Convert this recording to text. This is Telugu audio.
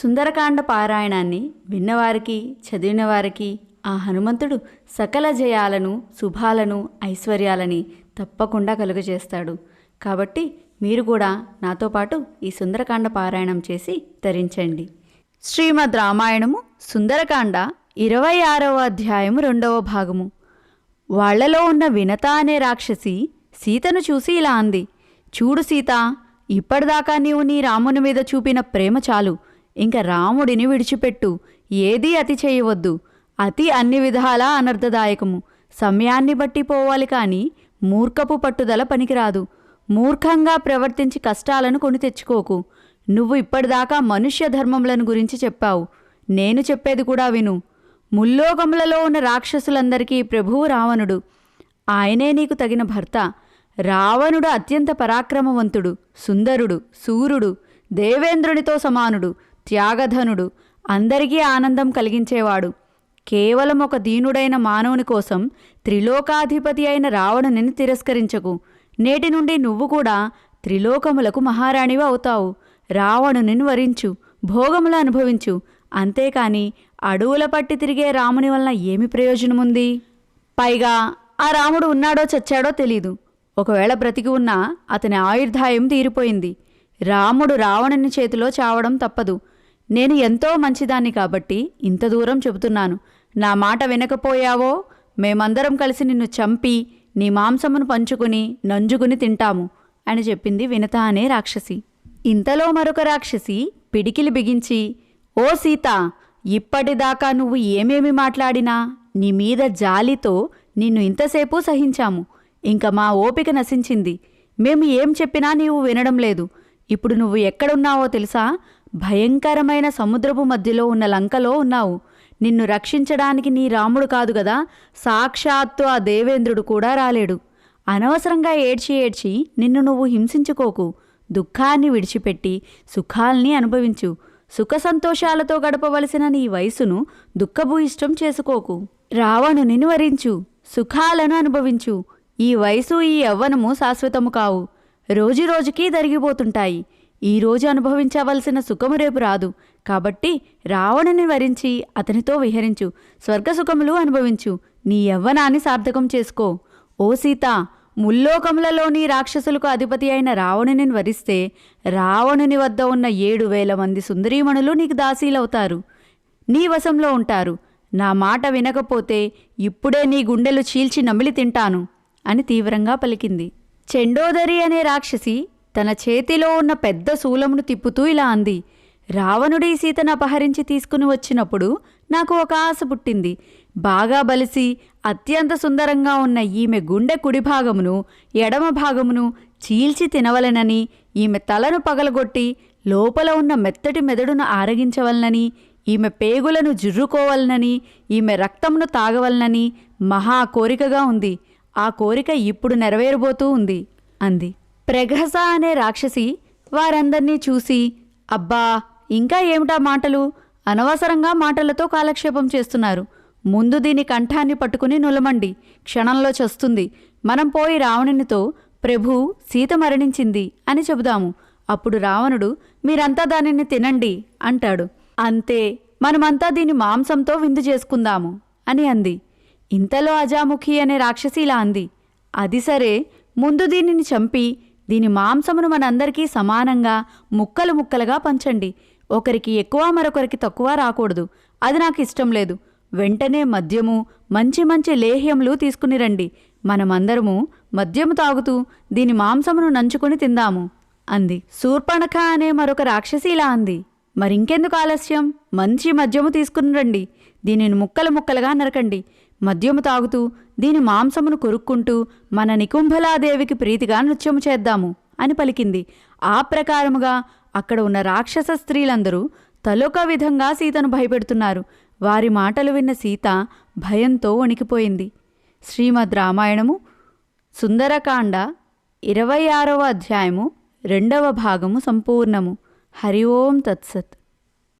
సుందరకాండ పారాయణాన్ని విన్నవారికి చదివిన వారికి ఆ హనుమంతుడు సకల జయాలను శుభాలను ఐశ్వర్యాలని తప్పకుండా కలుగజేస్తాడు. కాబట్టి మీరు కూడా నాతో పాటు ఈ సుందరకాండ పారాయణం చేసి ధరించండి శ్రీమద్ రామాయణము సుందరకాండ ఇరవై ఆరవ అధ్యాయము రెండవ భాగము. వాళ్ళలో ఉన్న వినత అనే రాక్షసి సీతను చూసి ఇలా అంది చూడు సీత ఇప్పటిదాకా నీవు నీ రాముని మీద చూపిన ప్రేమ చాలు. ఇంక రాముడిని విడిచిపెట్టు. ఏదీ అతి చేయవద్దు. అతి అన్ని విధాలా అనర్థదాయకము. సమయాన్ని బట్టి పోవాలి కాని మూర్ఖపు పట్టుదల పనికిరాదు. మూర్ఖంగా ప్రవర్తించి కష్టాలను కొని తెచ్చుకోకు. నువ్వు ఇప్పటిదాకా మనుష్య ధర్మములను గురించి చెప్పావు. నేను చెప్పేది కూడా విను. ముల్లోకములలో ఉన్న రాక్షసులందరికీ ప్రభువు రావణుడు. ఆయనే నీకు తగిన భర్త. రావణుడు అత్యంత పరాక్రమవంతుడు సుందరుడు సూర్యుడు దేవేంద్రునితో సమానుడు త్యాగధనుడు. అందరికీ ఆనందం కలిగించేవాడు. కేవలం ఒక దీనుడైన మానవుని కోసం త్రిలోకాధిపతి అయిన రావణుని తిరస్కరించకు. నేటి నుండి నువ్వు కూడా త్రిలోకములకు మహారాణివి అవుతావు. రావణుని వరించు భోగములు అనుభవించు. అంతేకాని అడవుల పట్టి తిరిగే రాముని వలన ఏమి ప్రయోజనముంది? పైగా ఆ రాముడు ఉన్నాడో చచ్చాడో తెలీదు. ఒకవేళ బ్రతికి ఉన్నా అతని ఆయుర్ధాయం తీరిపోయింది. రాముడు రావణుని చేతిలో చావడం తప్పదు. నేను ఎంతో మంచిదాన్ని కాబట్టి ఇంత దూరం చెబుతున్నాను. నా మాట వినకపోయావో? మేమందరం కలిసి నిన్ను చంపి నీ మాంసమును పంచుకుని నంజుకుని తింటాము అని చెప్పింది వినత అనే రాక్షసి. ఇంతలో మరొక రాక్షసి పిడికిలి బిగించి ఓ సీత ఇప్పటిదాకా నువ్వు ఏమేమి మాట్లాడినా నీ మీద జాలితో నిన్ను ఇంతసేపు సహించాము. ఇంక మా ఓపిక నశించింది. మేము ఏం చెప్పినా నీవు వినడం లేదు. ఇప్పుడు నువ్వు ఎక్కడున్నావో తెలుసా? భయంకరమైన సముద్రపు మధ్యలో ఉన్న లంకలో ఉన్నావు. నిన్ను రక్షించడానికి నీ రాముడు కాదు కదా సాక్షాత్తు ఆ దేవేంద్రుడు కూడా రాలేడు. అనవసరంగా ఏడ్చి ఏడ్చి నిన్ను నువ్వు హింసించుకోకు. దుఃఖాన్ని విడిచిపెట్టి సుఖాల్ని అనుభవించు. సుఖ సంతోషాలతో గడపవలసిన నీ వయసును దుఃఖభూయిష్టం చేసుకోకు. రావణుని వరించు సుఖాలను అనుభవించు. ఈ వయసు ఈ యవ్వనము శాశ్వతము కావు. రోజురోజుకీ జరిగిపోతుంటాయి ఈ రోజు అనుభవించవలసిన సుఖము రేపు రాదు. కాబట్టి రావణుని వరించి అతనితో విహరించు. స్వర్గసుఖములు అనుభవించు. నీ యవ్వనాన్ని సార్థకం చేసుకో. ఓ సీత ముల్లోకములలోని రాక్షసులకు అధిపతి అయిన రావణుని వరిస్తే రావణుని వద్ద ఉన్న ఏడు వేల మంది సుందరీమణులు నీకు దాసీలవుతారు. నీ వశంలో ఉంటారు. నా మాట వినకపోతే ఇప్పుడే నీ గుండెలు చీల్చి నమిలి తింటాను అని తీవ్రంగా పలికింది. చెండోదరి అనే రాక్షసి తన చేతిలో ఉన్న పెద్ద శూలమును తిప్పుతూ ఇలా అంది రావణుడి సీతను అపహరించి తీసుకుని వచ్చినప్పుడు నాకు ఒక ఆశ పుట్టింది. బాగా బలిసి అత్యంత సుందరంగా ఉన్న ఈమె గుండె కుడి భాగమును ఎడమ భాగమును చీల్చి తినవలెనని ఈమె తలను పగలగొట్టి లోపల ఉన్న మెత్తటి మెదడును ఆరగించవలనని ఈమె పేగులను జుర్రుకోవలనని ఈమె రక్తమును తాగవలనని మహా కోరికగా ఉంది. ఆ కోరిక ఇప్పుడు నెరవేరబోతూ ఉంది అంది. ప్రఘస అనే రాక్షసి వారందర్నీ చూసి అబ్బా ఇంకా ఏమిటా మాటలు? అనవసరంగా మాటలతో కాలక్షేపం చేస్తున్నారు. ముందు దీని కంఠాన్ని పట్టుకుని నులమండి. క్షణంలో చస్తుంది. మనం పోయి రావణునితో ప్రభు సీత మరణించింది అని చెబుదాము. అప్పుడు రావణుడు మీరంతా దానిని తినండి అంటాడు. అంతే మనమంతా దీని మాంసంతో విందు చేసుకుందాము అని అంది. ఇంతలో అజాముఖి అనే రాక్షసి ఇలా అంది. అది సరే ముందు దీనిని చంపి దీని మాంసమును మనందరికీ సమానంగా ముక్కలు ముక్కలుగా పంచండి. ఒకరికి ఎక్కువ మరొకరికి తక్కువ రాకూడదు. అది నాకు ఇష్టం లేదు. వెంటనే మద్యము మంచి మంచి లేహ్యములు తీసుకుని రండి. మనమందరము మద్యము తాగుతూ దీని మాంసమును నంచుకుని తిందాము అంది. శూర్పణఖ అనే మరొక రాక్షసి ఇలా అంది. మరింకెందుకు ఆలస్యం? మంచి మద్యము తీసుకుని రండి. దీనిని ముక్కలు ముక్కలుగా నరకండి. మద్యము తాగుతూ దీని మాంసమును కొరుక్కుంటూ మన నికుంభలాదేవికి ప్రీతిగా నృత్యము చేద్దాము అని పలికింది. ఆ ప్రకారముగా అక్కడ ఉన్న రాక్షస స్త్రీలందరూ తలొక విధంగా సీతను భయపెడుతున్నారు. వారి మాటలు విన్న సీత భయంతో వణికిపోయింది. శ్రీమద్ రామాయణము సుందరకాండ ఇరవై ఆరవ అధ్యాయము రెండవ భాగము సంపూర్ణము. హరి ఓం తత్సత్.